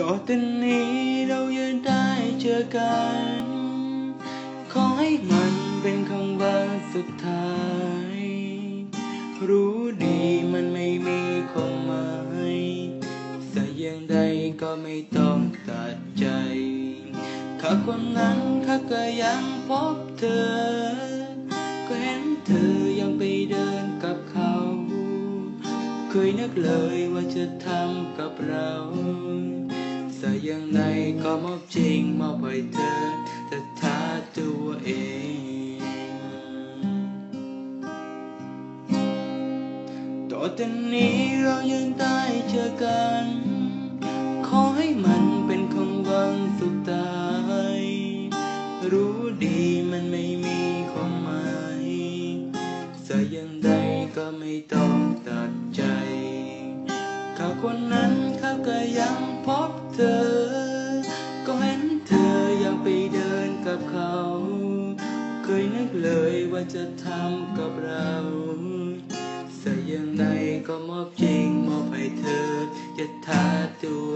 ต่อแต่นี้เรายังได้เจอกัน ขอให้มันเป็นคำวันสุดท้าย รู้ดีมันไม่มีความหมายแต่ย่างใดก็ไม่ต้องตัดใจข้าคนนั้นข้าก็ยังพบเธอ ก็เห็นเธอยังไปเดินกับเขา เคยนึกเลยว่าจะทำกับเรา ย่างไรก็มอบจริงมอบให้เธอแต่ท้าตัวเอง ต่อแต่นี้เรายังได้เจอกัน ขอให้มันเป็นของวันสุดท้าย รู้ดีมันไม่มีความหมายแต่ย่างใดก็ไม่ต้องตัดใจเขาคนนั้นเขาก็ยังพบ ธอ ก็เห็นเธอยังไปเดินกับเขา เคยนึกเลยว่าจะทำกับเราแต่ยังไงก็มอบจริงมอบให้เธออย่าทาตัว